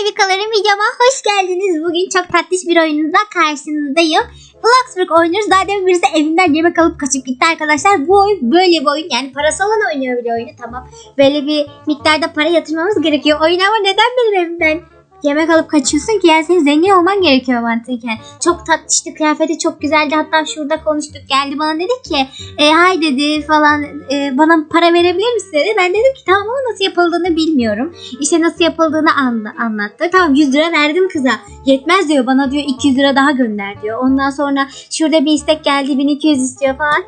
bebikalarım videoma hoş geldiniz. Bugün çok tatlış bir oyununuzla karşınızdayım. Bloxburg oynuyoruz. Daha demin birisi evinden yemek alıp kaçıp gitti arkadaşlar. Bu oyun böyle bir oyun. Yani parası olan oynuyor bile oyunu tamam. Böyle bir miktarda para yatırmamız gerekiyor. Oyun ama neden benim evimden yemek alıp kaçıyorsun ki? Yani senin zengin olman gerekiyor mantıken. Çok tatlıştı. Kıyafeti çok güzeldi. Hatta şurada konuştuk. Geldi bana dedi ki e, hay dedi falan e, bana para verebilir misin dedi. Ben dedim ki tamam ama nasıl yapıldığını bilmiyorum. İşte nasıl yapıldığını anla, anlattı. Tamam 100 lira verdim kıza. Yetmez diyor bana diyor 200 lira daha gönder diyor. Ondan sonra şurada bir istek geldi 1200 istiyor falan.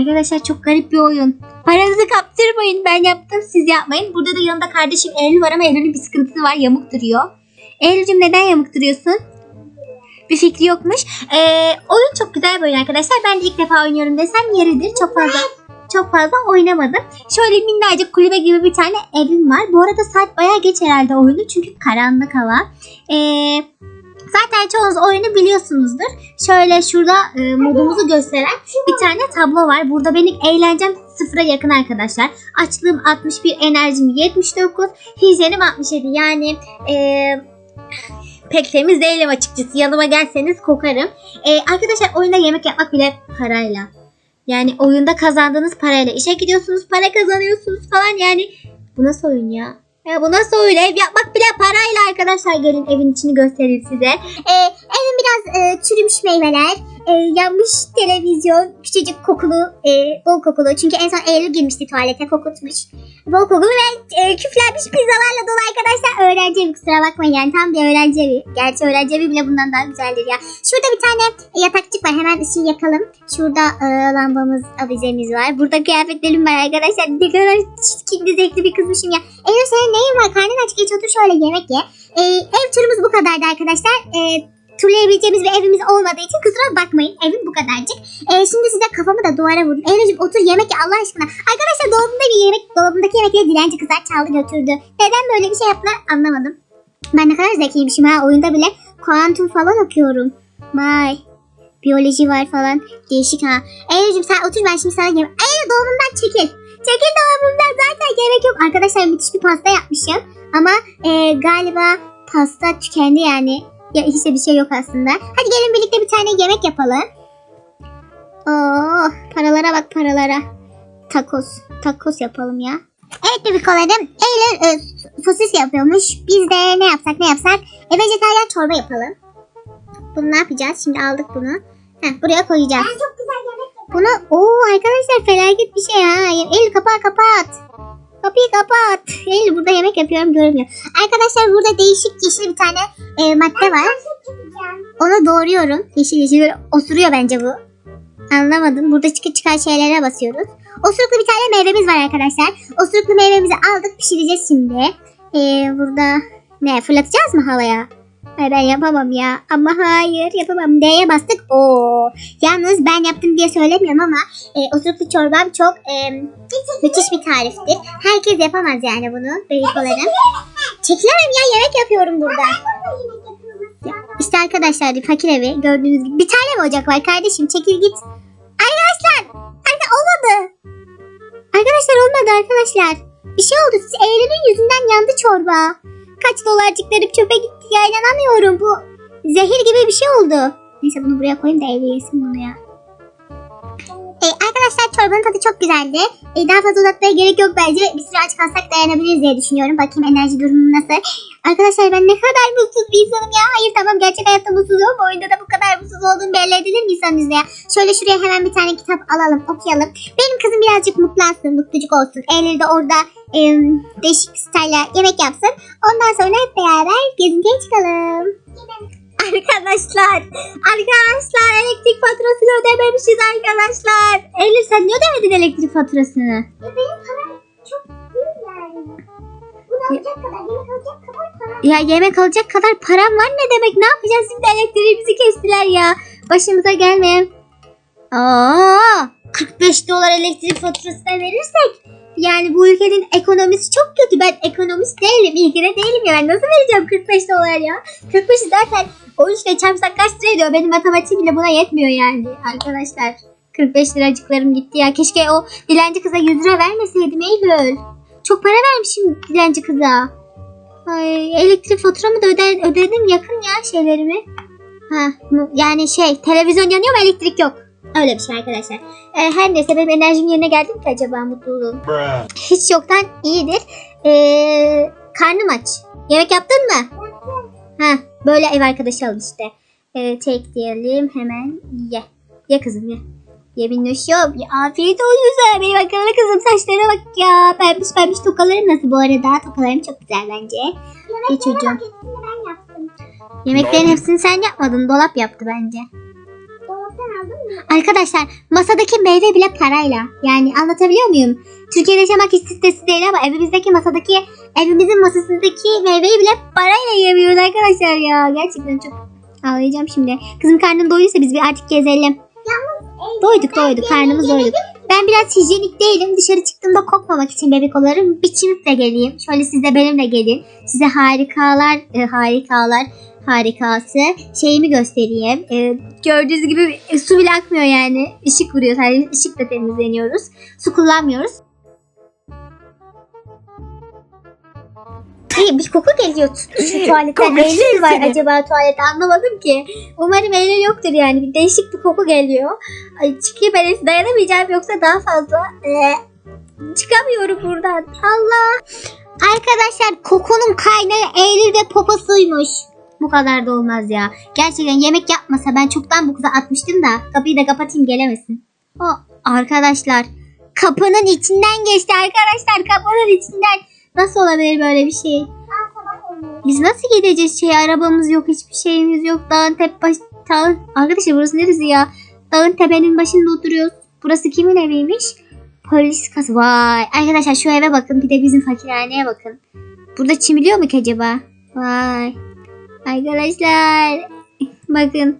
Arkadaşlar çok garip bir oyun. Paranızı kaptırmayın ben yaptım siz yapmayın. Burada da yanında kardeşim Eylül var ama Eylül'ün bir sıkıntısı var yamuk duruyor. Eylül'cüm neden yamuk duruyorsun? Bir fikri yokmuş. Ee, oyun çok güzel oyun arkadaşlar. Ben de ilk defa oynuyorum desem yeridir. Çok fazla çok fazla oynamadım. Şöyle minnacık kulübe gibi bir tane evim var. Bu arada saat bayağı geç herhalde oyunu çünkü karanlık hava. Ee, zaten çoğunuz oyunu biliyorsunuzdur. Şöyle şurada e, modumuzu gösteren bir tane tablo var. Burada benim eğlencem sıfıra yakın arkadaşlar. Açlığım 61, enerjim 79, hijyenim 67. Yani eee pek temiz değilim açıkçası. Yanıma gelseniz kokarım. Ee, arkadaşlar oyunda yemek yapmak bile parayla. Yani oyunda kazandığınız parayla işe gidiyorsunuz, para kazanıyorsunuz falan yani. Bu nasıl oyun ya? Ya bu nasıl oyun? Ev yapmak bile parayla arkadaşlar. Gelin evin içini göstereyim size. Ee, evin biraz e, çürümüş meyveler, e, yanmış televizyon, küçücük kokulu, e, bol kokulu. Çünkü en son Eylül girmişti tuvalete kokutmuş. Bol kokulu ve e, küflenmiş pizzalarla dolu arkadaşlar. Öğrenci evi kusura bakmayın yani tam bir öğrenci evi. Gerçi öğrenci evi bile bundan daha güzeldir ya. Şurada bir tane yatakçık var hemen ışığı yakalım. Şurada e, lambamız, avizemiz var. Burada kıyafetlerim var arkadaşlar. Ne kadar çirkin zevkli bir kızmışım ya. Eylül senin neyin var? Karnın aç geç otur şöyle yemek ye. E, ev turumuz bu kadardı arkadaşlar. E, turlayabileceğimiz bir evimiz olmadığı için kusura bakmayın. Evim bu kadarcık. E, şimdi size kafamı da duvara vurdum. Eylül'cüm otur yemek ye Allah aşkına. Arkadaşlar dolabımda bir yemek, dolabımdaki yemekleri dilenci kızlar çaldı götürdü. Neden böyle bir şey yaptılar anlamadım. Ben ne kadar zekiymişim ha oyunda bile kuantum falan okuyorum. Vay. Biyoloji var falan. Değişik ha. Eylül'cüm sen otur ben şimdi sana yemek... Eylül dolabımdan çekil. Çekil dolabımdan zaten yemek yok. Arkadaşlar müthiş bir pasta yapmışım. Ama e, galiba pasta tükendi yani. Ya hiç de bir şey yok aslında. Hadi gelin birlikte bir tane yemek yapalım. Oo, paralara bak paralara. Takos. Takos yapalım ya. Evet bebikolarım. Eylül e, sosis yapıyormuş. Biz de ne yapsak ne yapsak. E, vejetaryen çorba yapalım. Bunu ne yapacağız? Şimdi aldık bunu. Heh, buraya koyacağız. Ben çok güzel yemek yaparım. Bunu oo arkadaşlar felaket bir şey ha. Eylül kapağı kapat. Kapıyı kapat. Eylül burada yemek yapıyorum görünmüyor. Arkadaşlar burada değişik yeşil bir tane e, madde var. Onu doğruyorum. Yeşil yeşil böyle osuruyor bence bu. Anlamadım. Burada çıkı çıkan şeylere basıyoruz. Osuruklu bir tane meyvemiz var arkadaşlar. Osuruklu meyvemizi aldık pişireceğiz şimdi. Ee, burada ne fırlatacağız mı havaya? Ben yapamam ya. Ama hayır yapamam. D'ye bastık. Oo. Yalnız ben yaptım diye söylemiyorum ama e, osuruklu çorbam çok e, müthiş bir tariftir. Herkes yapamaz yani bunu. Bebeklerim. Çekilemem ya yemek yapıyorum burada. Ya, İşte arkadaşlar fakir evi gördüğünüz gibi. Bir tane mi ocak var kardeşim çekil git. Arkadaşlar. Anne olmadı. Arkadaşlar olmadı arkadaşlar. Bir şey oldu. Siz Eylül'ün yüzünden yandı çorba. Kaç dolarcıkları çöpe gitti ya inanamıyorum bu. Zehir gibi bir şey oldu. Neyse bunu buraya koyayım da Eylül yesin bunu ya. Ee, arkadaşlar çorbanın tadı çok güzeldi. Ee, daha fazla uzatmaya gerek yok bence. Bir süre aç kalsak dayanabiliriz diye düşünüyorum. Bakayım enerji durumum nasıl. Arkadaşlar ben ne kadar mutsuz bir insanım ya. Hayır tamam gerçek hayatta mutsuzum. Oyunda da bu kadar mutsuz olduğum belli edilir mi insanımızda ya? Şöyle şuraya hemen bir tane kitap alalım okuyalum. Benim kızım birazcık mutlu olsun, mutlucuk olsun. Eylül de orada em, değişik style yemek yapsın. Ondan sonra hep beraber gezintiye çıkalım. Arkadaşlar, arkadaşlar elektrik faturasını ödememişiz arkadaşlar. Eylül sen niye ödemedin elektrik faturasını? Ya benim param çok büyük yani. Ya yemek alacak kadar param var ne demek? Ne yapacağız şimdi elektriğimizi kestiler ya. Başımıza gelmeyen. Aa, 45 dolar elektrik faturası da verirsek yani bu ülkenin ekonomisi çok kötü. Ben ekonomist değilim, ilgili değilim ya. Ben nasıl vereceğim 45 dolar ya? 45 zaten o işte çarpsak kaç lira ediyor? Benim matematiğim bile buna yetmiyor yani arkadaşlar. 45 liracıklarım gitti ya. Keşke o dilenci kıza 100 lira vermeseydim Eylül. Çok para vermişim dilenci kıza. Ay, elektrik faturamı da öde, ödedim yakın ya şeylerimi. Ha, yani şey televizyon yanıyor ama elektrik yok. Öyle bir şey arkadaşlar. Ee, her neyse benim enerjim yerine geldi mi acaba mutluluğum? Hiç yoktan iyidir. Ee, karnım aç. Yemek yaptın mı? Ha, böyle ev arkadaşı al işte. Ee, çek diyelim hemen ye. Ye kızım ye. Ye minnoşum. Ya, afiyet olsun sana. Benim akıllı kızım saçlara bak ya. Pembiş pembiş tokalarım nasıl bu arada? Tokalarım çok güzel bence. İyi çocuğum. Bak hepsini ben yaptım. Yemeklerin hepsini sen yapmadın. Dolap yaptı bence. Dolaptan aldın mı? Arkadaşlar masadaki meyve bile parayla. Yani anlatabiliyor muyum? Türkiye'de yaşamak hiç değil ama evimizdeki masadaki evimizin masasındaki meyveyi bile parayla yiyemiyoruz arkadaşlar ya. Gerçekten çok ağlayacağım şimdi. Kızım karnın doyuysa biz bir artık gezelim. Ey, Doyduk doyduk karnımız doyduk. Ben biraz hijyenik değilim. Dışarı çıktığımda kokmamak için bebek olurum. Biçimip de geleyim. Şöyle siz de benimle gelin. Size harikalar, e, harikalar, harikası şeyimi göstereyim. E, gördüğünüz gibi e, su bile akmıyor yani. Işık vuruyor. Sadece ışıkla temizleniyoruz. Su kullanmıyoruz. İyi bir koku geliyor şu tuvaletten. Eylül var seni. acaba tuvalette anlamadım ki. Umarım Eylül yoktur yani. Bir değişik bir koku geliyor. Ay çıkayım ben dayanamayacağım yoksa daha fazla ee, çıkamıyorum buradan. Allah. Arkadaşlar kokunun kaynağı Eylül ve poposuymuş. Bu kadar da olmaz ya. Gerçekten yemek yapmasa ben çoktan bu kıza atmıştım da kapıyı da kapatayım gelemesin. O arkadaşlar kapının içinden geçti arkadaşlar kapının içinden. Nasıl olabilir böyle bir şey? Biz nasıl gideceğiz? Şey arabamız yok hiçbir şeyimiz yok. Dağın tep baş dağın arkadaşlar burası neresi ya? Dağın tepenin başında oturuyoruz. Burası kimin eviymiş? Polis kası vay! Arkadaşlar şu eve bakın. Bir de bizim fakirhaneye bakın. Burada çimiliyor mu ki acaba? Vay! Arkadaşlar bakın.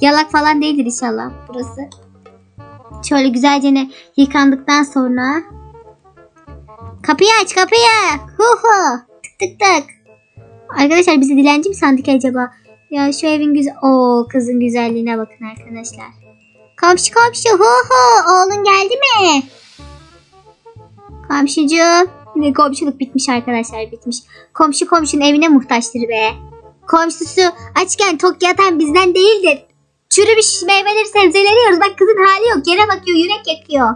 Yalak falan değildir inşallah burası. Şöyle güzelce yıkandıktan sonra kapıyı aç kapıyı hu hu tık tık tık Arkadaşlar bizi dilenci mi sandık acaba? Ya şu evin güzel... Oo kızın güzelliğine bakın arkadaşlar. Komşu komşu hu hu oğlun geldi mi? Komşucuğum. Ne komşuluk bitmiş arkadaşlar bitmiş. Komşu komşunun evine muhtaçtır be. Komşusu açken tok yatan bizden değildir. Çürümüş meyveleri sebzeleri yiyoruz. Bak kızın hali yok. Yere bakıyor yürek yakıyor.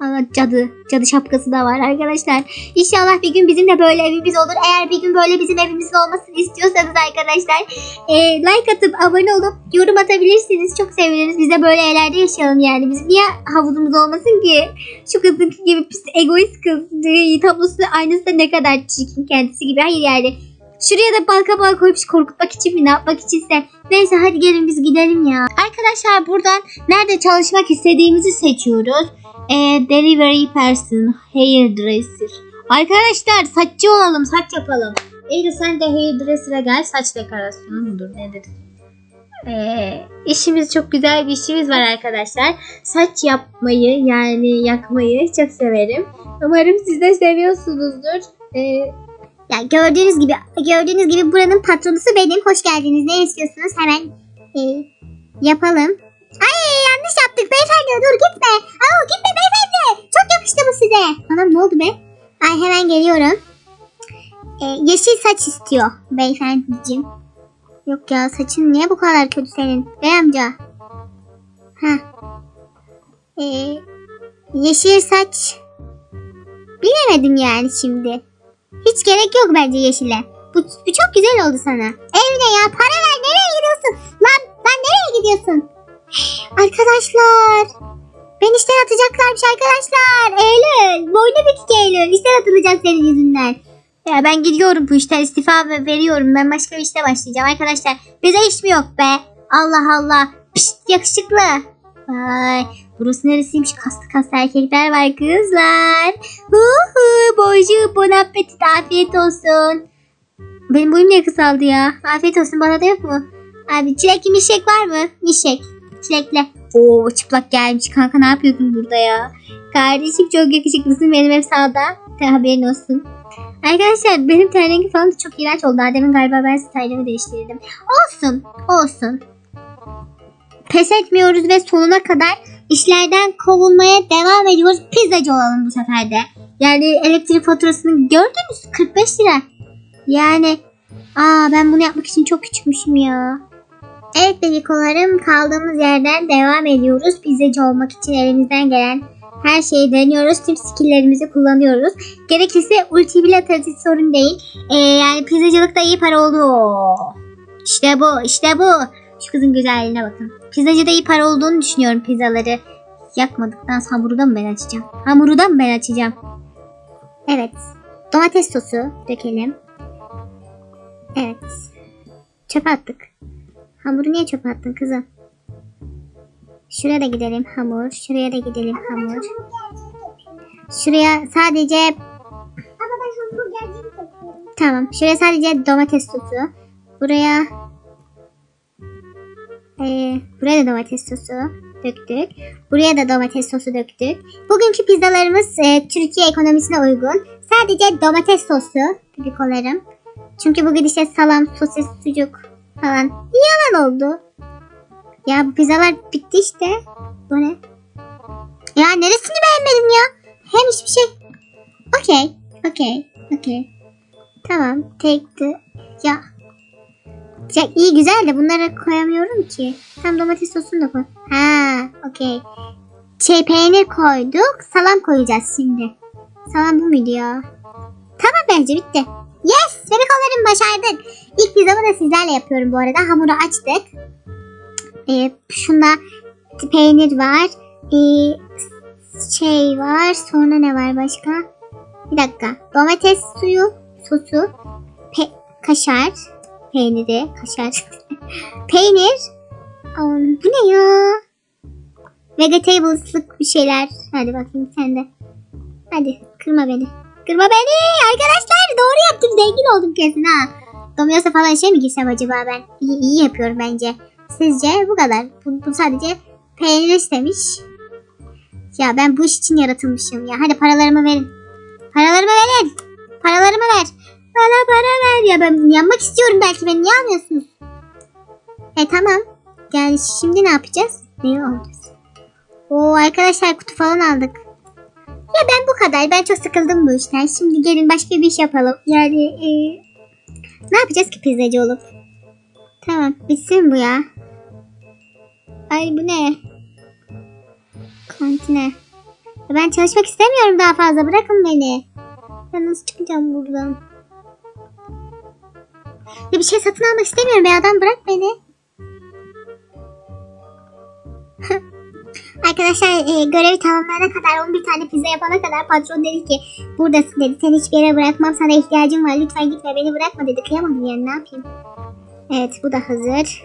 Allah cadı. Cadı şapkası da var arkadaşlar. İnşallah bir gün bizim de böyle evimiz olur. Eğer bir gün böyle bizim evimizin olmasını istiyorsanız arkadaşlar e, like atıp abone olup yorum atabilirsiniz. Çok seviniriz. Biz de böyle evlerde yaşayalım yani. Bizim niye havuzumuz olmasın ki? Şu kızın gibi pis egoist kız. Tablosu aynısı da ne kadar çirkin kendisi gibi. Hayır yani. Şuraya da bal kabağı koymuş korkutmak için mi ne yapmak içinse. Neyse hadi gelin biz gidelim ya. Arkadaşlar buradan nerede çalışmak istediğimizi seçiyoruz. E, delivery person, hairdresser. Arkadaşlar saççı olalım, saç yapalım. Eylül sen de hairdresser'a gel, saç dekorasyonu mudur nedir? Ee, işimiz çok güzel bir işimiz var arkadaşlar. Saç yapmayı yani yakmayı çok severim. Umarım siz de seviyorsunuzdur. Ee, ya gördüğünüz gibi gördüğünüz gibi buranın patronusu benim. Hoş geldiniz. Ne istiyorsunuz? Hemen e, yapalım. Ay yanlış yaptık beyefendi dur gitme. Aa gitme beyefendi. Çok yakıştı bu size. Anam ne oldu be? Ay hemen geliyorum. Ee, yeşil saç istiyor beyefendiciğim. Yok ya saçın niye bu kadar kötü senin? Bey amca. Ha. Ee, yeşil saç. Bilemedim yani şimdi. Hiç gerek yok bence yeşile. Bu, bu çok güzel oldu sana. Evine ya para ver nereye gidiyorsun? Lan lan nereye gidiyorsun? Arkadaşlar. Ben işten atacaklarmış arkadaşlar. Eylül. Boynu bükük Eylül. İşten atılacak senin yüzünden. Ya ben gidiyorum bu işten istifa ve- veriyorum. Ben başka bir işte başlayacağım arkadaşlar. Bize iş mi yok be? Allah Allah. Pişt yakışıklı. Vay. Burası neresiymiş? Kaslı kaslı erkekler var kızlar. Hu hu. Bonjour. Bon appetit. Afiyet olsun. Benim boyum niye kısaldı ya? Afiyet olsun bana da yok mu? Abi çilekli mişek var mı? Mişek. Çilekle. Oo çıplak gelmiş. Kanka ne yapıyordun burada ya? Kardeşim çok yakışıklısın. Benim ev sağda. De haberin olsun. Arkadaşlar benim ten rengi falan da çok iğrenç oldu. Daha demin galiba ben stylemi değiştirdim. Olsun. Olsun. Pes etmiyoruz ve sonuna kadar işlerden kovulmaya devam ediyoruz. Pizzacı olalım bu sefer de. Yani elektrik faturasını gördünüz 45 lira. Yani aa ben bunu yapmak için çok küçükmüşüm ya. Evet bebikolarım kaldığımız yerden devam ediyoruz. Pizzacı olmak için elimizden gelen her şeyi deniyoruz. Tüm skilllerimizi kullanıyoruz. Gerekirse ulti bile atarız sorun değil. Ee, yani pizzacılıkta iyi para oldu. İşte bu işte bu. Şu kızın güzelliğine bakın. Pizzacıda iyi para olduğunu düşünüyorum pizzaları. Yakmadıktan sonra hamuru da mı ben açacağım? Hamuru da mı ben açacağım? Evet. Domates sosu dökelim. Evet. Çöpe attık. Hamuru niye çöpe attın kızım? Şuraya da gidelim hamur. Şuraya da gidelim hamur. Şuraya sadece tamam. Şuraya sadece domates sosu. Buraya Ee, buraya da domates sosu döktük. Buraya da domates sosu döktük. Bugünkü pizzalarımız e, Türkiye ekonomisine uygun. Sadece domates sosu bibikolarım. Çünkü bugün işte salam, sosis, sucuk falan yalan oldu. Ya bu pizzalar bitti işte. Bu ne? Ya neresini beğenmedin ya? Hem hiçbir şey. Okey. Okey. Okey. Tamam. Take the... Ya. Ya iyi güzel de bunları koyamıyorum ki. Tam domates sosunu da koy. Ha, okey. Şey peynir koyduk. Salam koyacağız şimdi. Salam bu muydu ya? Tamam bence bitti. Yes! Bebek başardık. İlk pizzamı da sizlerle yapıyorum bu arada. Hamuru açtık. Ee, şunda peynir var. Ee, şey var. Sonra ne var başka? Bir dakika. Domates suyu, sosu, kaşar, peyniri, kaşar, peynir. Aa, bu ne ya? Vegetables'lık bir şeyler. Hadi bakayım sen de. Hadi kırma beni. Kırma beni arkadaşlar. Doğru yaptım. Zengin oldum kesin ha. Domino's'a falan şey mi girsem acaba ben? İyi, iyi yapıyorum bence. Sizce bu kadar. Bu, bu sadece peynir istemiş. Ya ben bu iş için yaratılmışım ya. Hadi paralarımı verin. Paralarımı verin. Yanmak istiyorum belki. Beni niye almıyorsunuz? E tamam. Yani şimdi ne yapacağız? Ne alacağız? Oo arkadaşlar kutu falan aldık. Ya ben bu kadar. Ben çok sıkıldım bu işten. Şimdi gelin başka bir iş yapalım. Yani e, ne yapacağız ki pizzacı olup? Tamam bitsin bu ya. Ay bu ne? Kantine. Ben çalışmak istemiyorum daha fazla. Bırakın beni. Ben nasıl çıkacağım buradan? Ya bir şey satın almak istemiyorum be adam. Bırak beni. Arkadaşlar e, görevi tamamlayana kadar 11 tane pizza yapana kadar patron dedi ki buradasın dedi seni hiçbir yere bırakmam sana ihtiyacım var lütfen gitme beni bırakma dedi kıyamadım yani ne yapayım. Evet bu da hazır.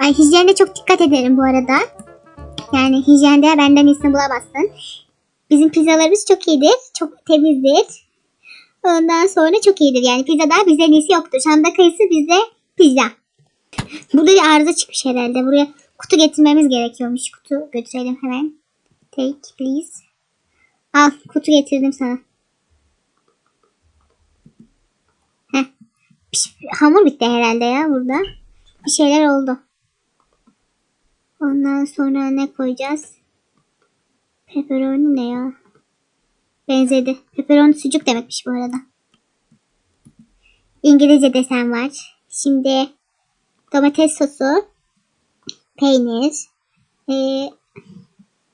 Ay hijyende çok dikkat ederim bu arada. Yani hijyende benden iyisini bulamazsın. Bizim pizzalarımız çok iyidir. Çok temizdir. Ondan sonra çok iyidir. Yani pizzada bizden iyisi yoktur. Şam'da kayısı bizde pizza. Burada bir arıza çıkmış herhalde. Buraya kutu getirmemiz gerekiyormuş. Kutu götürelim hemen. Take please. Al kutu getirdim sana. Heh. Hamur bitti herhalde ya burada. Bir şeyler oldu. Ondan sonra ne koyacağız? Pepperoni ne ya? Benzedi. Pepperoni sucuk demekmiş bu arada. İngilizce desen var. Şimdi domates sosu, peynir. Ee,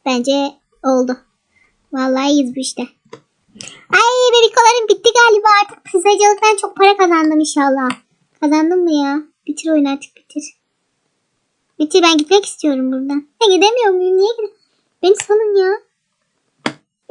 bence oldu. Vallahi iyiyiz bu işte. Ay bebikolarım bitti galiba artık pizzacılıktan çok para kazandım inşallah. Kazandım mı ya? Bitir oyunu artık bitir. Bitir ben gitmek istiyorum buradan. Ya gidemiyor muyum? Niye gidemiyorum? Beni salın ya.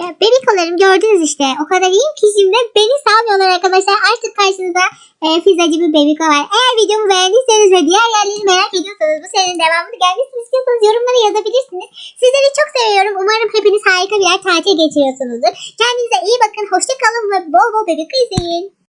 Ya bebikolarım gördünüz işte. O kadar iyiyim ki şimdi beni salmıyorlar arkadaşlar. Artık karşınızda e, pizzacı bir bebiko var. Eğer videomu beğendiyseniz ve diğer yerleri merak ediyorsanız bu serinin devamını gelmesini istiyorsanız yorumlara yazabilirsiniz. Sizleri çok seviyorum. Umarım hepiniz harika birer tatil geçiriyorsunuzdur. Kendinize iyi bakın. Hoşça kalın ve bol bol bebek izleyin.